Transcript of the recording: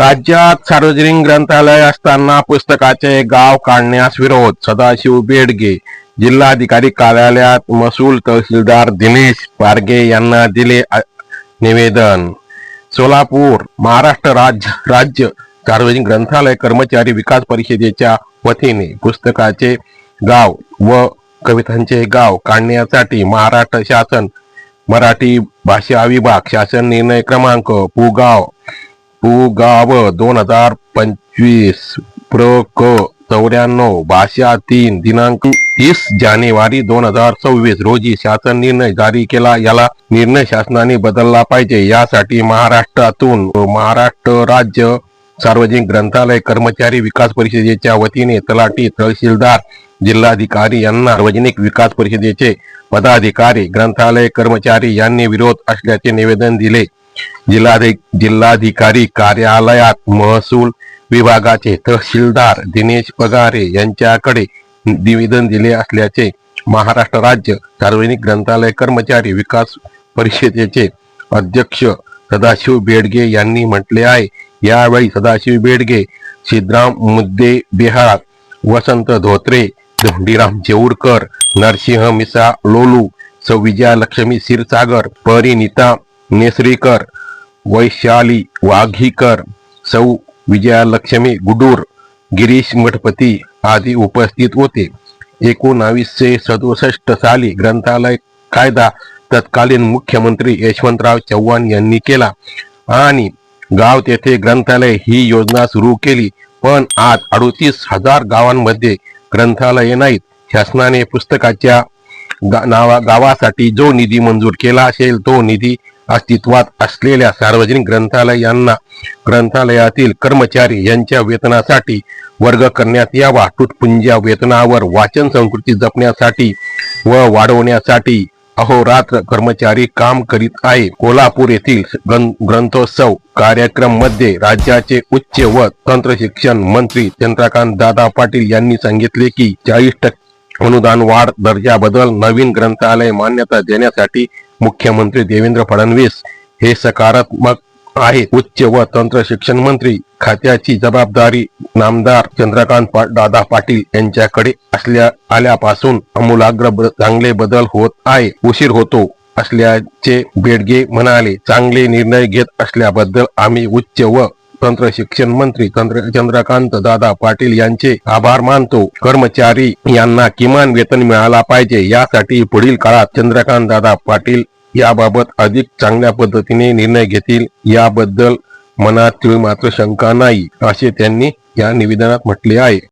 राज्यात सार्वजनिक ग्रंथालय असताना पुस्तकाचे गाव काढण्यास विरोध सदाशिव बेडगे जिल्हाधिकारी कार्यालयात महसूल तहसीलदार दिनेश पारगे यांना दिले निवेदन. सोलापूर महाराष्ट्र राज्य राज्य सार्वजनिक ग्रंथालय कर्मचारी विकास परिषदेच्या वतीने पुस्तकाचे गाव व कवितांचे गाव काढण्यासाठी महाराष्ट्र शासन मराठी भाषा विभाग शासन निर्णय क्रमांक पुगाव पुगाव दोन हजार पंचवीस प्र क चौऱ्याण्णव भाषा तीन दिनांक तीस जानेवारी दोन हजार सव्वीस. रोजी शासन निर्णय जारी केला. याला निर्णय शासनाने बदलला पाहिजे. यासाठी महाराष्ट्रातून महाराष्ट्र राज्य सार्वजनिक ग्रंथालय कर्मचारी विकास परिषदेच्या वतीने तलाठी तहसीलदार जिल्हाधिकारी यांना सार्वजनिक विकास परिषदेचे पदाधिकारी ग्रंथालय कर्मचारी यांनी विरोध असल्याचे निवेदन दिले. जिल्हाधिक जिल्हाधिकारी कार्यालयात महसूल विभागाचे तहसीलदार दिनेश पगारे यांच्याकडे निवेदन दिले असल्याचे महाराष्ट्र राज्य सार्वजनिक ग्रंथालय कर्मचारी विकास परिषदेचे अध्यक्ष सदाशिव बेडगे यांनी म्हटले आहे. यावेळी सदाशिव बेडगे सिद्धराम मुद्दे बिहार वसंत धोत्रे धोंडीराम जेऊरकर नरसिंह मिसा लोलू सविजया लक्ष्मी क्षीरसागर परिणिता नेसरीकर वैशाली वाघीकर सौ विजयालक्ष्मी गुडूर गिरीश मठपती आदी उपस्थित होते. एकोणावीसशे सदुसष्ट साली ग्रंथालय कायदा तत्कालीन मुख्यमंत्री यशवंतराव चव्हाण यांनी केला आणि गाव तेथे ग्रंथालय ही योजना सुरू केली. पण आज अडोतीस हजार गावांमध्ये ग्रंथालये नाहीत. शासनाने पुस्तकाच्या गा- नावा गावासाठी जो निधी मंजूर केला असेल तो निधी अस्तित्वात असलेल्या सार्वजनिक ग्रंथालयांना ग्रंथालयातील कर्मचारी यांच्या वेतनासाठी वर्ग करण्यात यावा. तुटपुंज्या वेतनावर वाचन संस्कृती जपण्यासाठी व वाढवण्यासाठी अहोरात्र कर्मचारी काम करीत आहे. कोल्हापूर येथील ग्रं- ग्रंथोत्सव कार्यक्रममध्ये राज्याचे उच्च व तंत्र शिक्षण मंत्री चंद्रकांत दादा पाटील यांनी सांगितले की चाळीस टक्के अनुदान वाढ दर्जा बदल नवीन ग्रंथालय मान्यता देण्यासाठी मुख्यमंत्री देवेंद्र फडणवीस हे सकारात्मक आहे उच्च व तंत्र शिक्षण मंत्री खात्याची जबाबदारी नामदार चंद्रकांत पा- दादा पाटील यांच्याकडे असल्या आल्यापासून आमूलाग्र चांगले बदल होत आहे. उशीर होतो असल्याचे बेडगे म्हणाले. चांगले निर्णय घेत असल्याबद्दल आम्ही उच्च व तंत्र शिक्षण मंत्री चंद्रकांत दादा पाटील यांचे आभार मानतो. कर्मचारी यांना किमान वेतन मिळाला पाहिजे. यासाठी पुढील काळात चंद्रकांत दादा पाटील याबाबत अधिक चांगल्या पद्धतीने निर्णय घेतील. याबद्दल मनात मात्र शंका नाही असे त्यांनी या निवेदनात म्हटले आहे.